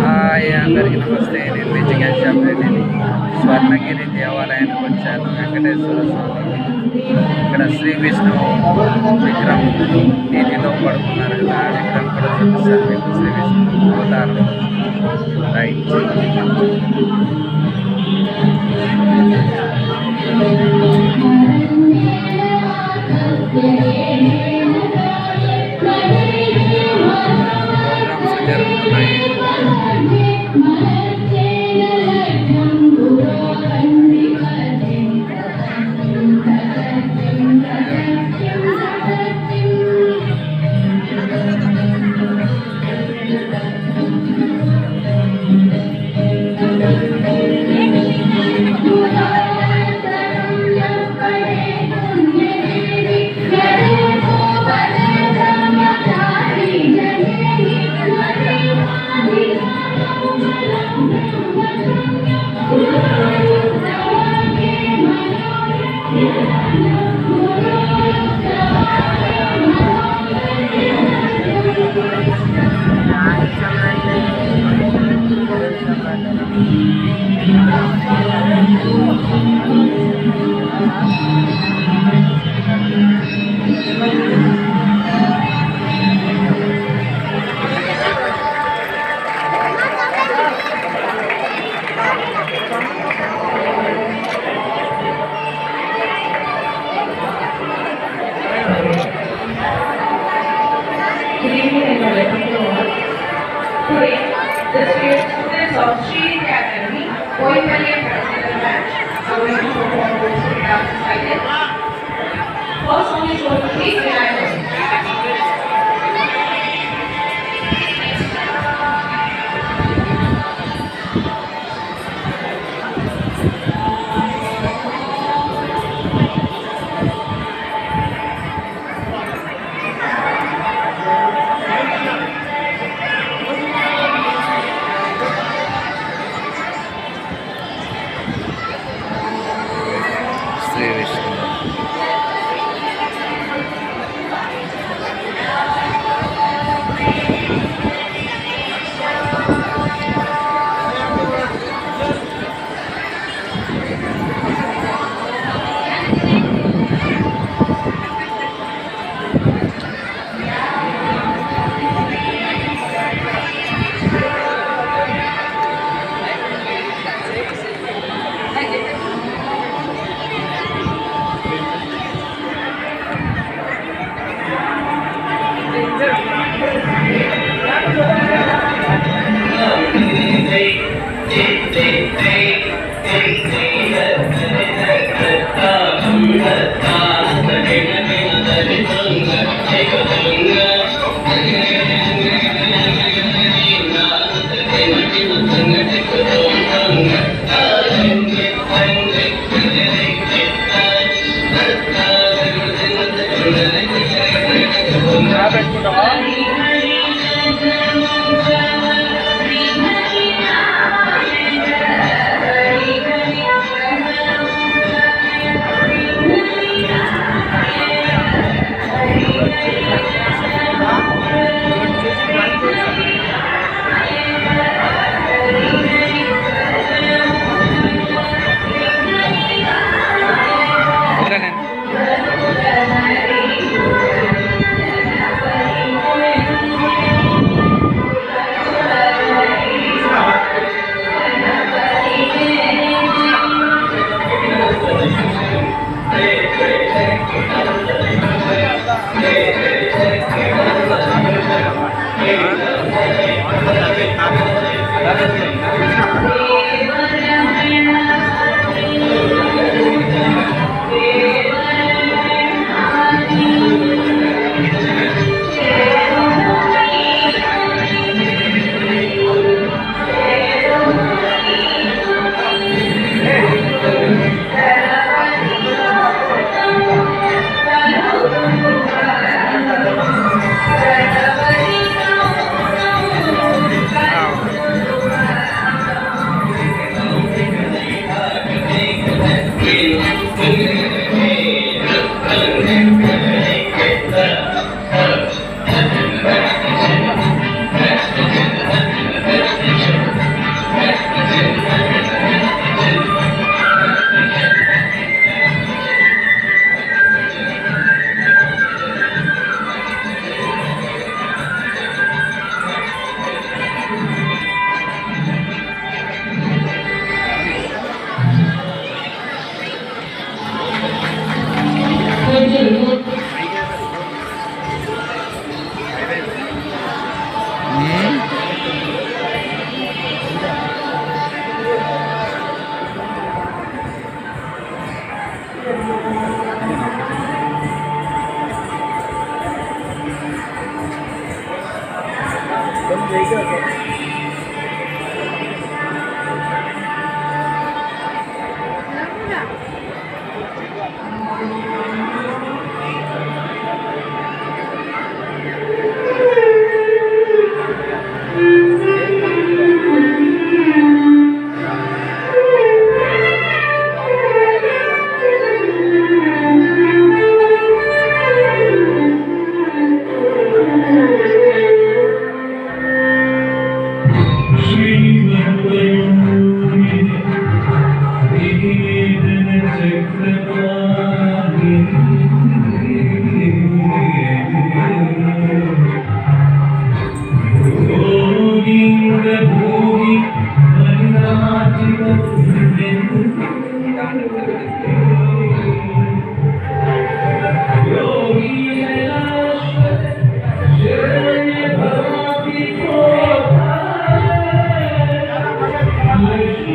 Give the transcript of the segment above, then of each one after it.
Hi అందరికీ నమస్తే. నేను మీ చికెన్ షాప్ రెడ్డిని స్వర్ణగిరి దేవాలయానికి వచ్చాను. వెంకటేశ్వర స్వామి. ఇక్కడ శ్రీ విష్ణు విక్రమ్ నీటిలో పడుకున్నారు కదా. ఆ విక్రమ్ కూడా చూపిస్తారు మీకు. శ్రీ విష్ణు అవతారం. Right Amen.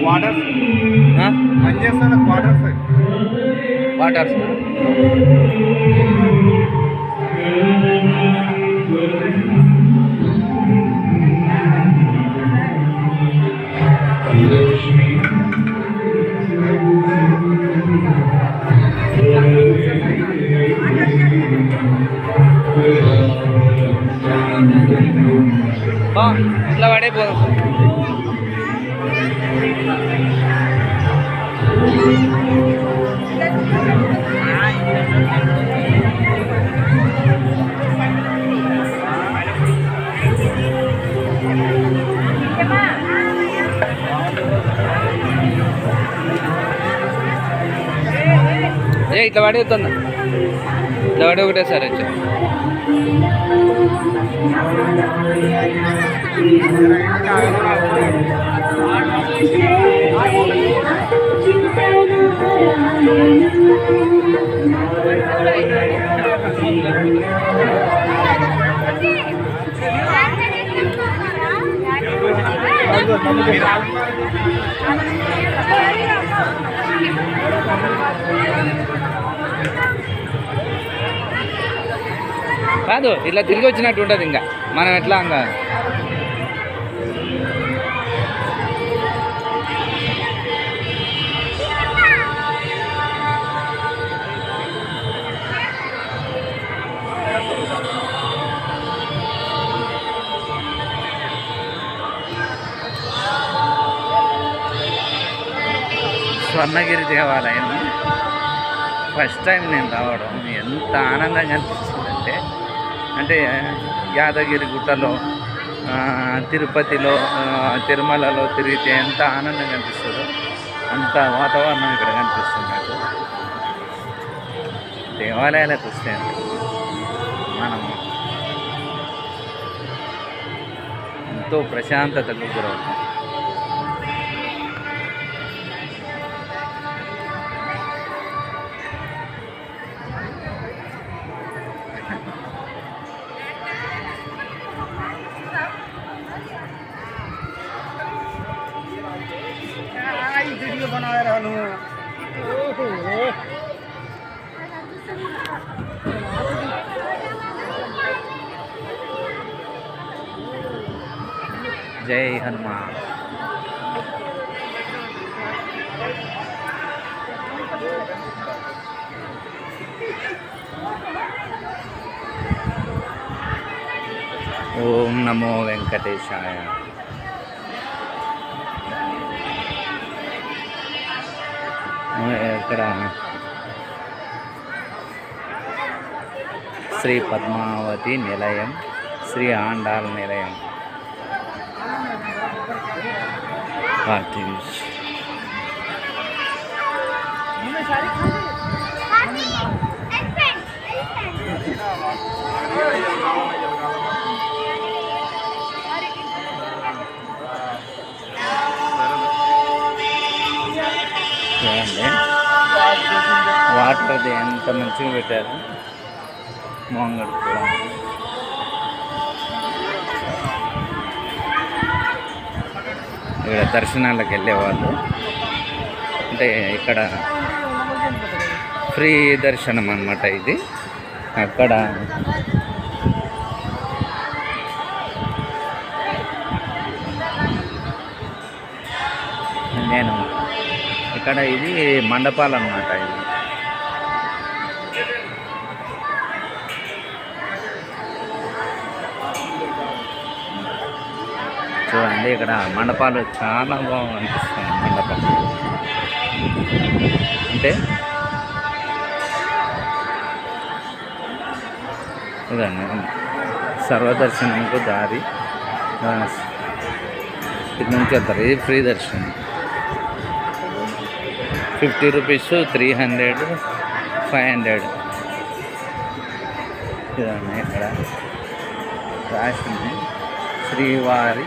క్వార్టర్స్ పనిచేస్తాను క్వార్టర్స్ క్వార్టర్స్ ఇట్లా పడి వస్తుందా ఇట్లా పడి ఒకటేసారి వచ్చా. కాదు ఇట్లా తిరిగి వచ్చినట్టు ఉంటుంది ఇంకా. మనం ఎట్లా ఇంకా స్వర్ణగిరి దేవాలయం. ఫస్ట్ టైం నేను రావడం. ఎంత ఆనందంగా అనిపిస్తుందంటే అంటే యాదగిరి గుట్టలో తిరుపతిలో తిరుమలలో తిరిగితే ఎంత ఆనందంగా అనిపిస్తుందో అంత వాతావరణం ఇక్కడ కనిపిస్తుంది నాకు. దేవాలయాలకు వస్తే మనం ఎంతో ప్రశాంతతకు గురవుతాం. జై హనుమాన్ ఓం నమో వెంకటేశాయ. ఇక్కడ శ్రీ పద్మావతి నిలయం శ్రీ ఆండాల్ నిలయం. కార్తీస్ చూడండి వాటర్ అది ఎంత మంచిగా పెట్టారు మొంగడు ఇక్కడ దర్శనాలకు వెళ్ళేవాళ్ళు. అంటే ఇక్కడ ఫ్రీ దర్శనం అన్నమాట ఇది. అక్కడ నేను ఇక్కడ ఇది మండపాలు అన్నమాట చూడండి ఇక్కడ మండపాలు చాలా బాగా అనిపిస్తాయి మండపం అంటే ఇదండి సర్వదర్శనంకు దారి. ఇది నుంచి వెళ్తారు ఇది ఫ్రీ దర్శనం. Fifty rupees three hundred five hundred. ఇదండి ఇక్కడ రాసింది శ్రీవారి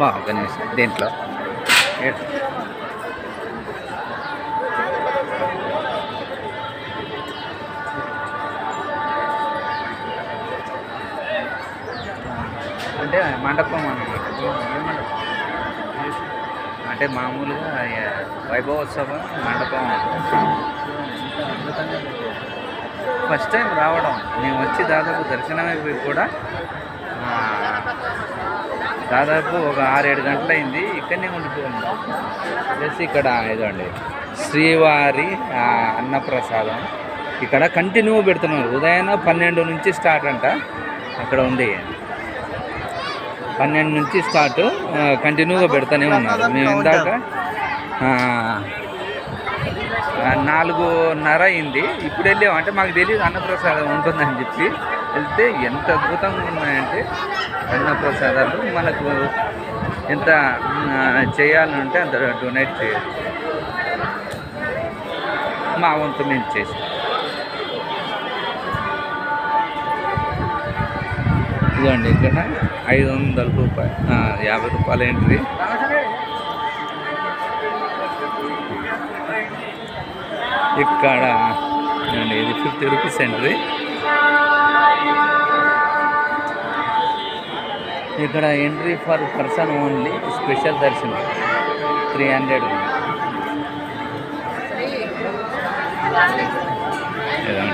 మా ఒక దేంట్లో? అంటే మండపం అనమాట అంటే మామూలుగా వైభవోత్సవం మండపం. ఫస్ట్ టైం రావడం. మేము వచ్చి దాదాపు దర్శనం అయిపోయి కూడా దాదాపు ఒక ఆరేడు గంటలైంది. ఇక్కడనే ఉండిపోయింది. ప్లస్ ఇక్కడ ఇదండి శ్రీవారి అన్నప్రసాదం. ఇక్కడ కంటిన్యూ పెడుతున్నారు. ఉదయం పన్నెండు నుంచి స్టార్ట్ అంట. అక్కడ ఉంది. పన్నెండు నుంచి స్టార్ట్ కంటిన్యూగా పెడుతూనే ఉన్నారు. మేము ఇందాక నాలుగున్నర అయింది. ఇప్పుడు వెళ్ళాం. అంటే మాకు తెలియదు అన్నప్రసాదం ఉంటుందని చెప్పి. వెళ్తే ఎంత అద్భుతంగా ఉన్నాయంటే అన్నప్రసాదాలు మనకు ఎంత చేయాలంటే అంత డొనేట్ చేయొచ్చు మా వంతు మేము చేసాం. ఇదండి ఇక్కడ ఐదు వందల రూపాయలు యాభై రూపాయలు ఏంటి ఇక్కడ ఇది ఫిఫ్టీ రూపీస్ ఎంట్రీ ఇక్కడ entry for person only special దర్శనం త్రీ హండ్రెడ్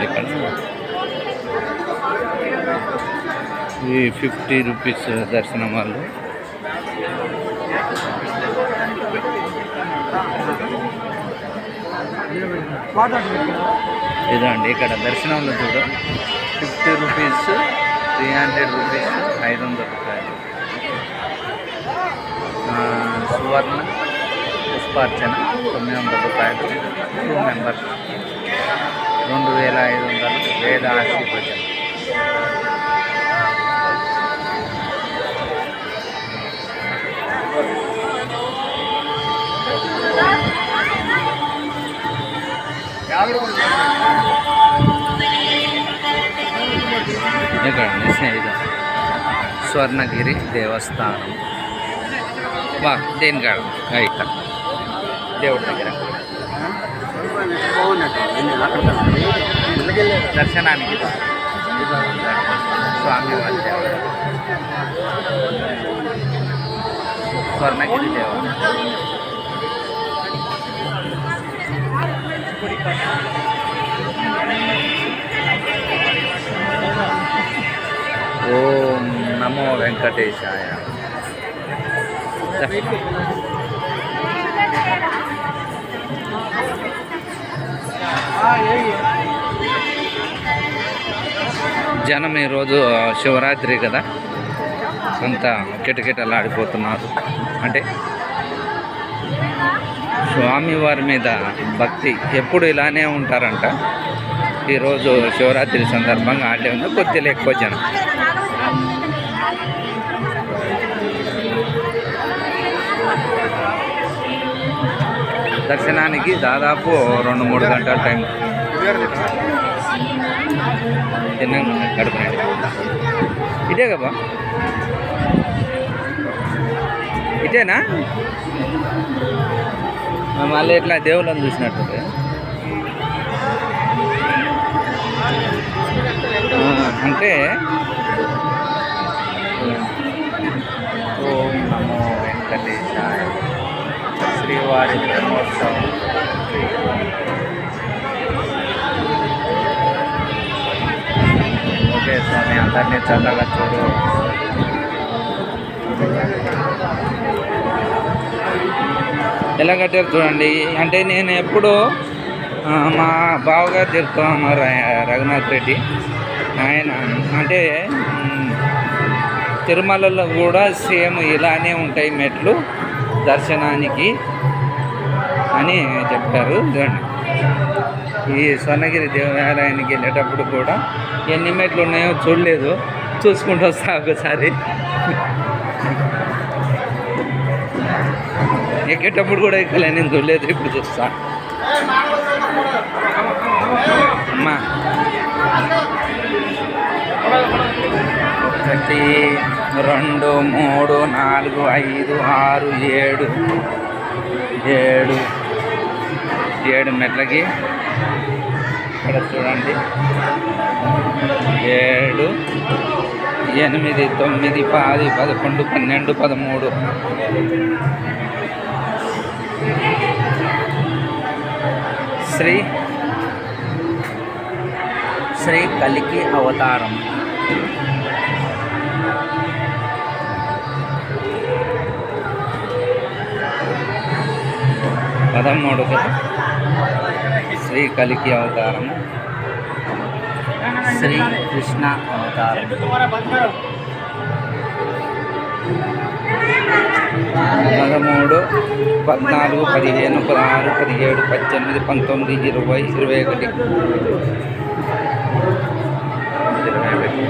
ఇక్కడ? ఈ ఫిఫ్టీ రూపీస్ దర్శనం వాళ్ళు. ఇదండి ఇక్కడ దర్శనంలో చూడ. Fifty rupees three hundred rupees ఐదు వందల రూపాయలు. సువర్ణ పుష్పార్చన తొమ్మిది వందల రూపాయలు టూ మెంబర్స్. రెండు వేల ఐదు వందలు వేద ఆశీర్వచనం. ఇక్కడ స్నేహిత స్వర్ణగిరి దేవస్థానం. బా దేని కాడ? ఆ, ఇక్కడ దేవుడి దగ్గర. దర్శనానికి స్వామివారి దేవాలయం స్వర్ణగిరి దేవాలయం ఓం నమో వెంకటేశాయ. జనం ఈరోజు శివరాత్రి కదా. అంతా కిటకిటలాడిపోతున్నారు అంటే స్వామివారి మీద భక్తి ఎప్పుడు ఇలానే ఉంటారంట. ఈరోజు శివరాత్రి సందర్భంగా ఆడే ఉంది కొద్దిగా ఎక్కువ జనం. దర్శనానికి దాదాపు రెండు మూడు గంటల టైం. తిన్నా కడుపు ఇదే కదా ఇదేనా మళ్ళీ ఇట్లా దేవుళ్ళని చూసినట్టు అంటే ఓం నమో వెంకటేశాయ శ్రీవారి బ్రహ్మోత్సవం ఓకే స్వామి అందరినీ చల్లగా చూడు. ఎలా కట్టారు చూడండి. అంటే నేను ఎప్పుడు మా బావగారు చెప్తాను రఘునాథ్ రెడ్డి. ఆయన అంటే తిరుమలలో కూడా సేమ్ ఇలానే ఉంటాయి మెట్లు దర్శనానికి. అని చెప్పారు. చూడండి ఈ స్వర్ణగిరి దేవాలయానికి వెళ్ళేటప్పుడు కూడా ఎన్ని మెట్లు ఉన్నాయో చూడలేదు. చూసుకుంటూ వస్తా ఒకసారి. ఎక్కేటప్పుడు కూడా ఎక్కలే నేను చూడలేదు ఇప్పుడు చూస్తా. అమ్మా. ఒకటి రెండు మూడు నాలుగు ఐదు ఆరు ఏడు ఏడు. ఏడు మెట్లకి. ఇక్కడ చూడండి. ఏడు ఎనిమిది తొమ్మిది పది పదకొండు పన్నెండు పదమూడు. శ్రీ శ్రీ కలికి అవతారం. పదమూడు కదా? శ్రీ కలికి అవతారం శ్రీ కృష్ణ అవతారం పదమూడు పద్నాలుగు పదిహేను పదహారు పదిహేడు పద్దెనిమిది పంతొమ్మిది ఇరవై ఇరవై ఒకటి. ఇరవై ఒకటి.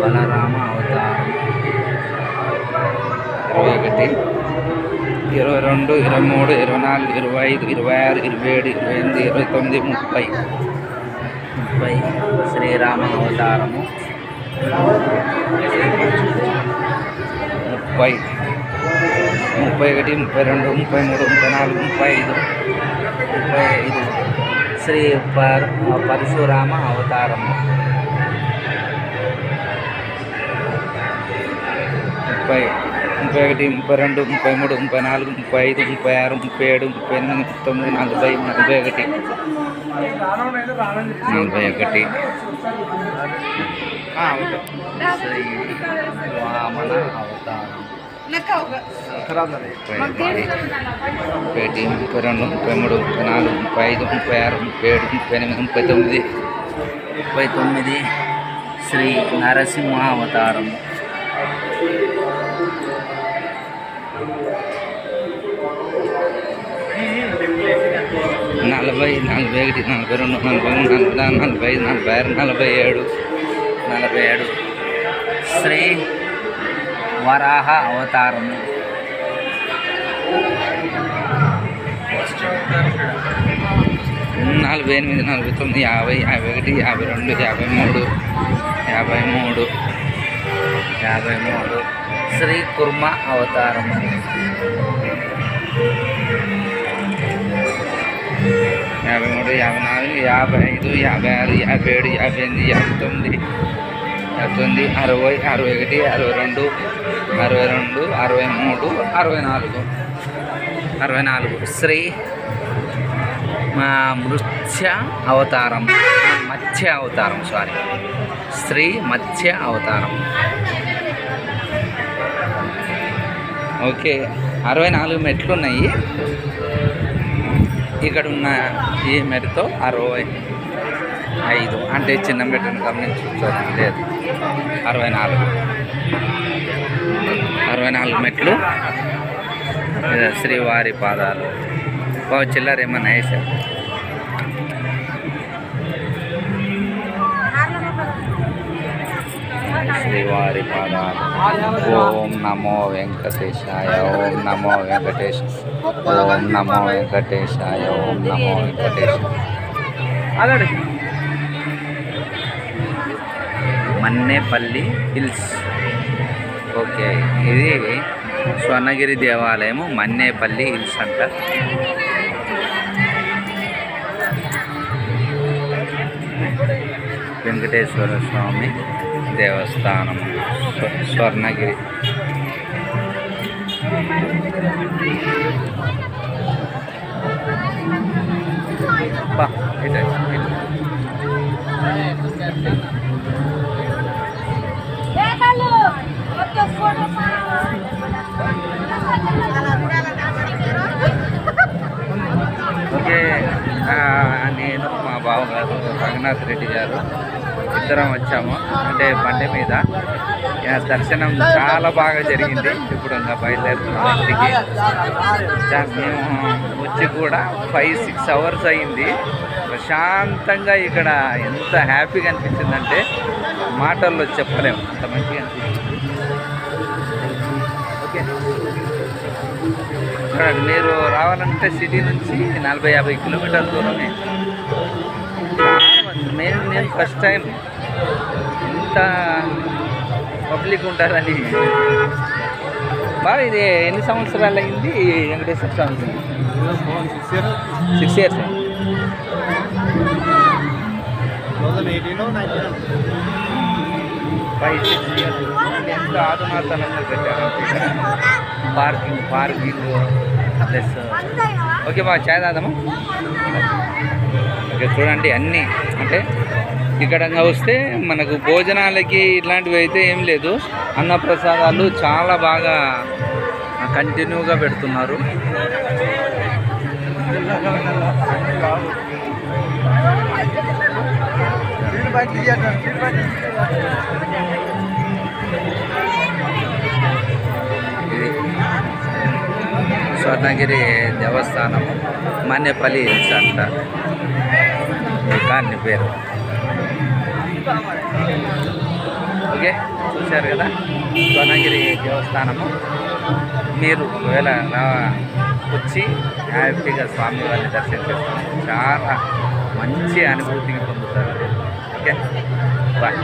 బలరామ అవతారం. ఇరవై ఒకటి. ఇరవై రెండు ఇరవై మూడు ఇరవై నాలుగు ఇరవై ఐదు ఇరవై ఆరు ఇరవై ఏడు ఇరవై ఎనిమిది ఇరవై తొమ్మిది ముప్పై ముప్పై శ్రీరామ అవతారము ముప్పై ముప్పై ఒకటి ముప్పై రెండు ముప్పై మూడు ముప్పై నాలుగు ముప్పై ఐదు ముప్పై ఐదు శ్రీ పర్ పరశురామ అవతారము ముప్పై ముప్పై ఒకటి ముప్పై రెండు ముప్పై మూడు ముప్పై నాలుగు ముప్పై ఐదు ముప్పై ఆరు ముప్పై ఏడు ముప్పై ఎనిమిది ముప్పై తొమ్మిది నలభై నలభై ఒకటి. నలభై ఒకటి. వామన అవతారం ముప్పై ఒకటి ముప్పై రెండు ముప్పై మూడు ముప్పై నాలుగు ముప్పై ఐదు ముప్పై ఆరు ముప్పై ఏడు ముప్పై ఎనిమిది ముప్పై తొమ్మిది. ముప్పై తొమ్మిది శ్రీ నరసింహ అవతారం నలభై నలభై ఒకటి నలభై రెండు నలభై మూడు నలభై నాలుగు నలభై ఐదు నలభై ఆరు నలభై ఏడు నలభై ఏడు శ్రీ వరాహ అవతారము నలభై ఎనిమిది నలభై తొమ్మిది యాభై యాభై ఒకటి యాభై రెండు యాభై మూడు యాభై మూడు యాభై మూడు శ్రీ కుర్మ అవతారం. యాభై మూడు యాభై నాలుగు యాభై ఐదు యాభై ఆరు యాభై ఏడు యాభై ఎనిమిది యాభై తొమ్మిది యాభై తొమ్మిది అరవై అరవై ఒకటి అరవై రెండు అరవై రెండు అరవై మూడు అరవై నాలుగు అరవై నాలుగు శ్రీ మా మృత్య అవతారం. మత్స్య అవతారం సారీ. శ్రీ మత్స్య అవతారం. ఓకే అరవై నాలుగు మెట్లు ఉన్నాయి ఇక్కడ ఉన్న ఈ మెట్తో అరవై ఐదు. అంటే చిన్న మెట్టును గమనించడం లేదు. అరవై నాలుగు. అరవై నాలుగు మెట్లు. శ్రీవారి పాదాలు. చిల్లర ఏమన్నా వేసారు శ్రీవారి పాదాలు. ఓం నమో వెంకటేశాయ ఓం నమో వెంకటేశ ఓం నమో వెంకటేశాయ ఓం నమో వెంకటేశ. మన్నేపల్లి హిల్స్. ఓకే ఇది స్వర్ణగిరి దేవాలయము మన్నేపల్లి హిల్స్ అంట. వెంకటేశ్వర స్వామి. దేవస్థానం స్వ- స్వర్ణగిరి బా, ఇటే, ఇటే. déjalo. Otro foto ఓకే ఆ, నేను మా బావగారు రంగనాథ్ రెడ్డి గారు ఇద్దరం వచ్చాము అంటే బండి మీద. దర్శనం చాలా బాగా జరిగింది. ఇప్పుడు ఇంకా బయలుదేరుతున్నాం ఇంటికి. మేము వచ్చి కూడా ఫైవ్ సిక్స్ అవర్స్ అయింది. ప్రశాంతంగా ఇక్కడ ఎంత హ్యాపీగా అనిపించిందంటే మాటల్లో చెప్పలేము. అంత మంచిగా అనిపించింది. ఓకే. ఇక్కడ మీరు రావాలంటే సిటీ నుంచి నలభై యాభై కిలోమీటర్ల దూరమే. నేను నేను ఫస్ట్ టైం ఇంత పబ్లిక్ ఉంటారని బాగా ఇది ఎన్ని సంవత్సరాలు అయింది? Venkateswara Swamy six years five six years ఎంత ఆధునాతనంగా పెట్టారు పార్కింగ్ పార్కింగ్ ప్లస్ ఓకే బాగా చాయ్ తాదామా ఇక్కడ చూడండి అన్నీ. అంటే ఇక్కడ వస్తే మనకు భోజనాలకి ఇట్లాంటివి అయితే ఏం లేదు. అన్నప్రసాదాలు చాలా బాగా కంటిన్యూగా పెడుతున్నారు. స్వర్ణగిరి దేవస్థానము మన్యపల్లి హిల్స్ అంట. అన్ని పేరు. ఓకే చూశారు కదా? స్వర్ణగిరి దేవస్థానము. మీరు ఒకవేళ వచ్చి హ్యాపీగా స్వామి వారిని దర్శనం చేసుకోండి చాలా మంచి అనుభూతిని పొందుతారు. Okay bye